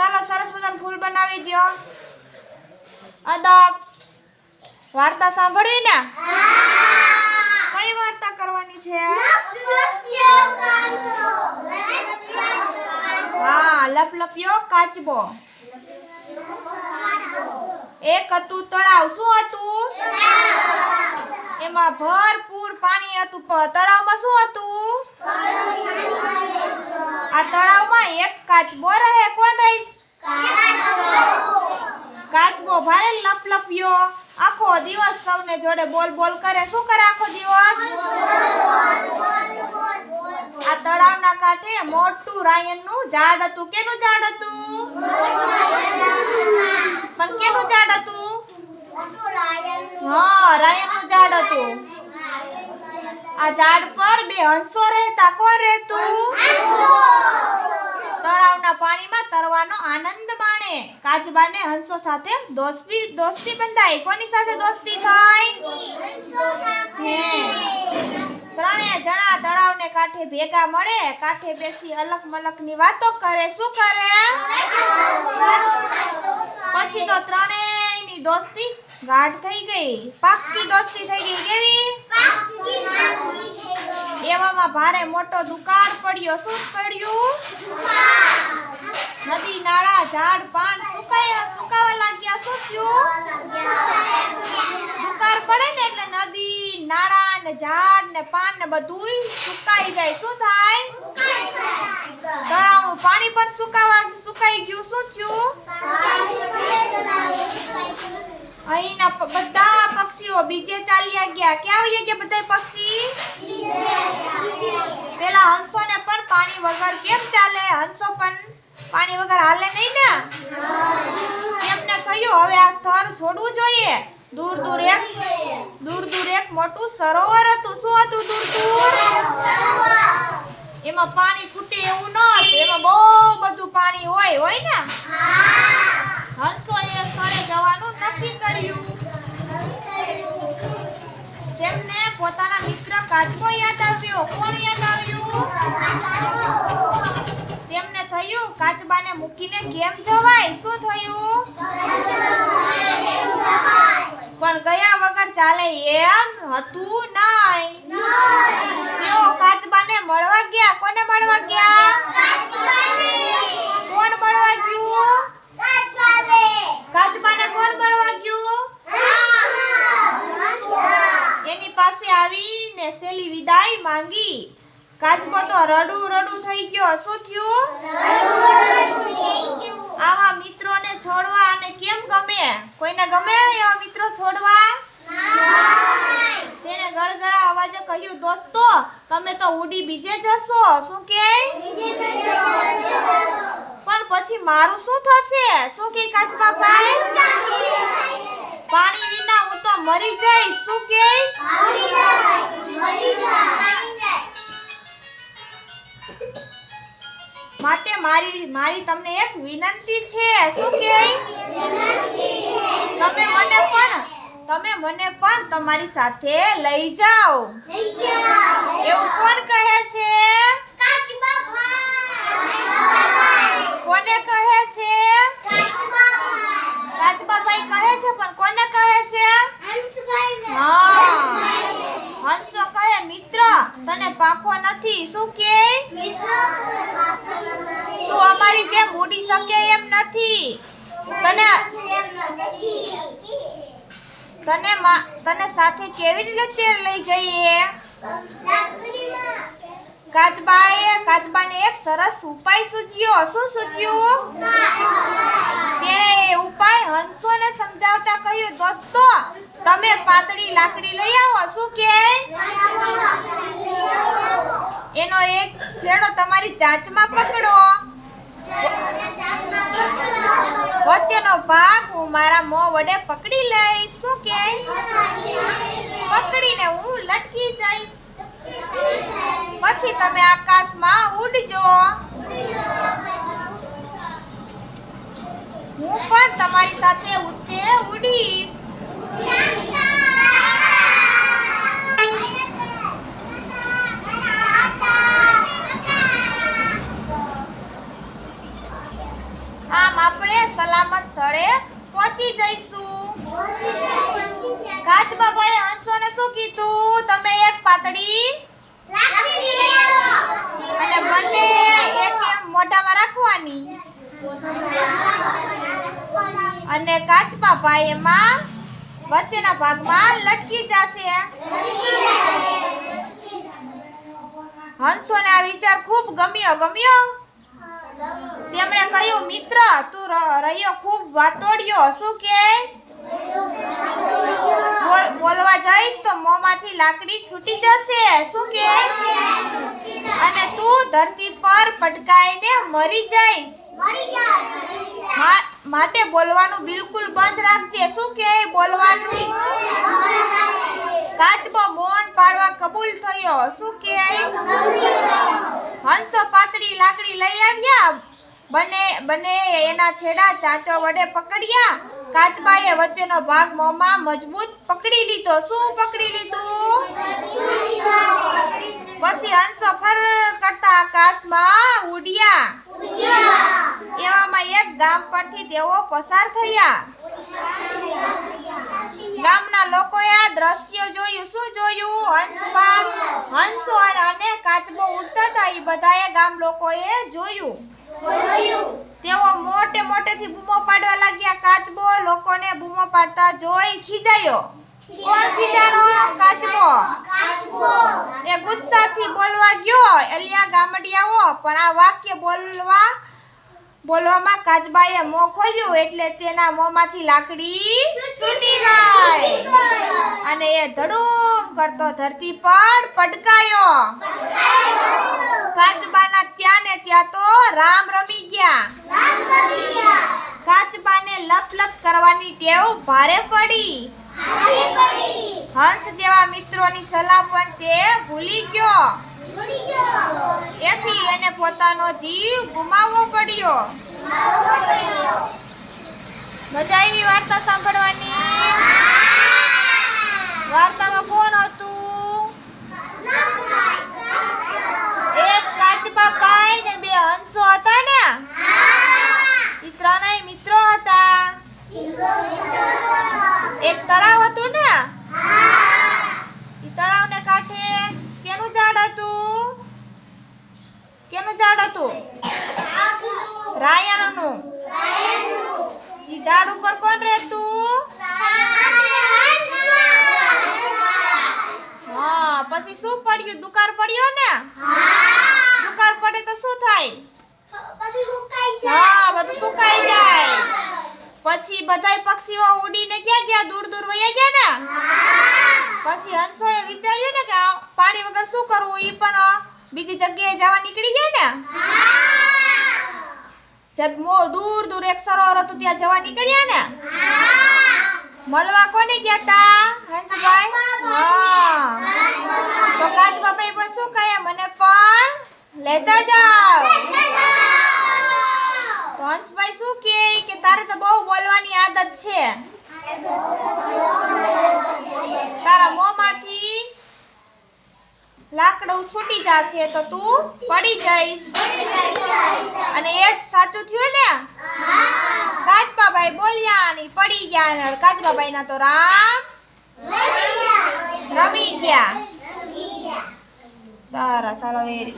ચાલો સરસ મજાનું ફૂલ બનાવી દો અદબ. વાર્તા સાંભળવી ને? કઈ વાર્તા કરવાની છે? હા લપલપિયો કાચબો. એક હતું તળાવ. શું હતું? એમાં ભરપૂર પાણી હતું તળાવમાં શું હતું. આ તળાવમાં એક કાચબો રહે. કોણ રહી કાચબો. ભારે લપલપ્યો. આખો દિવસ સૌને જોડે બોલ બોલ કરે. શું કરે આખો દિવસ? આ તળાવના કાંઠે મોટું રાયણનું ઝાડ હતું. કેનું ઝાડ હતું? પણ કેનું ઝાડ હતું? હા રાયણનું ઝાડ હતું. આ ઝાડ પર બે હંસો રહેતા કોણ રહેતું? તળાવના પાણીમાં તરવાનો આનંદ માણે. કાચબાને હંસો સાથે દોસ્તી દોસ્તી બંધાઈ. કોની સાથે દોસ્તી થઈ ત્રણે જણા તળાવને કાંઠે ભેગા મળે કાંઠે બેસી અલગ મલકની વાતો કરે. શું કરે? પછી તો ત્રણેયની દોસ્તી ગાઢ થઈ ગઈ. પાક્કી દોસ્તી થઈ ગઈ. કેવી? એવામાં ભારે મોટો દુકાળ પડ્યો. શું પડ્યું? નદી, નાળા, ઝાડ, પાન સુકાયા સુકાવા લાગ્યા. શું થયું? દુકાળ પડે ને એટલે નદી, નાળા ને ઝાડ ને પાન ને બધુંય સુકાઈ જાય. શું થાય? તળાવનું પાણી પણ સુકાવા સુકાઈ ગયું. શું થયું? અહીંના બધા પક્ષીઓ બીજે ચાલ્યા ગયા. ક્યાં આવી ગયા બધા પક્ષી? પેલા હંસોને પણ પાણી વગર કેમ ચાલે? હંસો પણ પાણી વગર હાલે નહીં ને? એમને થયું? હવે આ સ્થળ છોડવું જોઈએ. દૂર દૂર એક, દૂર દૂર એક મોટું સરોવર હતું. શું હતું દૂર દૂર? એમાં પાણી ફૂટે એવું ન હતું. એમાં બહુ બધું પાણી હોય હોય ને હંસો એ સ્થળે જવાનું નક્કી કર્યું તેમને પોતાના મિત્ર કાચબો યાદ આવ્યો કોણ યાદ આવ્યું તેમને થયું કાચબાને મૂકીને કેમ જવાય? શું થયું? પણ ગયા વગર ચાલે એમ હતું નહીં. તેઓ કાચબાને મળવા ગયા. કોને મળવા ગયા? કોણ મળવા ગયું કાચબાને કોણ મળવા ગયું એની પાસે આવીને સેલી વિદાય માંગી કાચબો તો રડું રડું થઈ ગયો. શું થયું? આવા મિત્રોને છોડવા અને કેમ ગમે? કોઈને ગમે એવા મિત્રો છોડવા? તેણે ગળગળા અવાજે કહ્યું, દોસ્તો, તમે તો ઉડી બીજે જશો. શું કે? પણ પછી મારું શું થશે? શું કે કાચબા ભાઈ? પાણી વિના હું તો મરી જઈશ. શું કે? માટે મારી મારી તમને એક વિનંતી છે. શું કહેવાય? તમે મને પણ, તમે મને પણ તમારી સાથે લઈ જાઓ એવું કોણ કહે છે કોને કહે છે રાજબાભાઈ કહે છે પણ કોને કહે છે હા હંસો કહે મિત્ર તને પાખો નથી. શું કે? તું અમારી જેમ ઉડી શકે એમ નથી. તને તને તને સાથે કેવી રીતે લઈ જઈએ? કાચબાએ કાચબાને એક સરસ ઉપાય સૂચ્યો શું સૂચ્યું તેણે એ ઉપાય હંસોને સમજાવતા કહ્યું દોસ્તો તમે પાતળી લાકડી લઈ આવો, શું કે? એનો એક છેડો તમારી ચાંચમાં પકડો. વચ્ચેનો ભાગ હું મારા મોં વડે પકડી લઈશ, શું કે? પકડીને હું લટકી જઈશ. પછી તમે આકાશમાં ઉડજો. હું પણ તમારી સાથે ઊંચે ઉડીશ. સલામત સ્થળે પહોંચી જઈશું. કાચબાભાઈએ હંસોને શું કીધું? તમે એક પાતળી અને બંને એક રાખવાની. અને કાચબાભાઈ એમાં વચ્ચેના ભાગમાં લટકી જશે. હંસોને આ વિચાર ખૂબ ગમ્યો. ગમ્યો? તેમણે કહ્યું મિત્ર તું રહ્યો ખૂબ વાતોડ્યો. શું કે? બોલ- બોલવા જઈશ તો મોંમાંથી લાકડી છૂટી જશે. શું કે? અને તું ધરતી પર પટકાઈને મરી જઈશ. મા- માટે બોલવાનું બિલકુલ બંધ રાખજે. શું કે બોલવાનું? કાચબો મોન પાડવા કબૂલ થયો. શું કે હંસો પાતળી લાકડી લઈ આવ્યા. બને બને એના છેડા ચાંચો વડે પકડ્યા. કાચબાએ વચ્ચેનો ભાગ મોંમાં મજબૂત પકડી લીધો. શું પકડી લીધું? પછી હંસો ફર કરતા આકાશમાં ઉડ્યા. એવામાં એક ગામ પરથી તેઓ પસાર થયા. ગામના લોકોએ આ દ્રશ્ય જોયું. શું જોયું? હંસપા હંસો અને- કાચબો ઉડતા એ બધાએ ગામ લોકોએ જોયું. તેઓ મોટે મોટેથી બૂમો પાડવા લાગ્યા. કાચબો લોકોને બૂમો પાડતા જોઈ ખીજાયો. કોણ ખીજાણો? કાચબો. એ ગુસ્સાથી બોલવા ગયો. એલિયા ગામડિયાઓ, પણ આ વાક્ય બોલવા બોલવામાં કાચબાએ મોં ખોલ્યું એટલે તેના મોંમાંથી લાકડી છૂટી ગઈ અને એ ધડુમ કરતો ધરતી પર પટકાયો. કાચબાના ત્યાં ને ત્યાં તો રામ રમી ગયા. કાચબાને લપ લપ કરવાની ટેવ ભારે પડી. હંસ જેવા મિત્રોની સલાહ પણ તે ભૂલી ગયો. એથી એને પોતાનો જીવ ગુમાવવો પડ્યો. મજા આવી વાર્તા સાંભળવાની? વાર્તામાં કોણ હતું એક કાચબા ભાઈ ને બે હંસો હતા ને ઈ ત્રણેય મિત્રો હતા એક તળાવ હતું ને ઈ તળાવને કાંઠે કેનું ઝાડ હતું કેનું ઝાડ હતું રાયણનું ઈ ઝાડ ઉપર કોણ રહેતું હા પછી પડ્યું દુકાળ પડ્યો ને? દુકાળ પડે તો શું થાય? હા બધું સુકાઈ જાય. પછી બધાય પક્ષીઓ ઉડીને ક્યાં ગયા? દૂર દૂર વયા ગયા ને? પછી હંસોએ વિચાર્યું ને કે પાણી વગર શું કરવું? ઈ પણ બીજી જગ્યાએ જવા નીકળી ગયા ને? જબ મો દૂર દૂર એક સરોવર હતું ત્યાં જવા નીકળ્યા ને? મળવા કોને ગયા તા હંસભાઈ હા. તો કાચબાભાઈ પણ શું કહે મને પણ લેતા જાઓ. તો હંસભાઈ શું કહે? કે તારે તો બહુ બોલવાની આદત છે. તારા મોંમાંથી લાકડું છૂટી જશે તો તું પડી જઈશ. અને એ જ સાચું થયું ને? કાચબાભાઈ બોલ્યા અને પડી ગયા. અને કાચબાભાઈ ના તો રામ રમી ગયા. Sara, Sara Veri.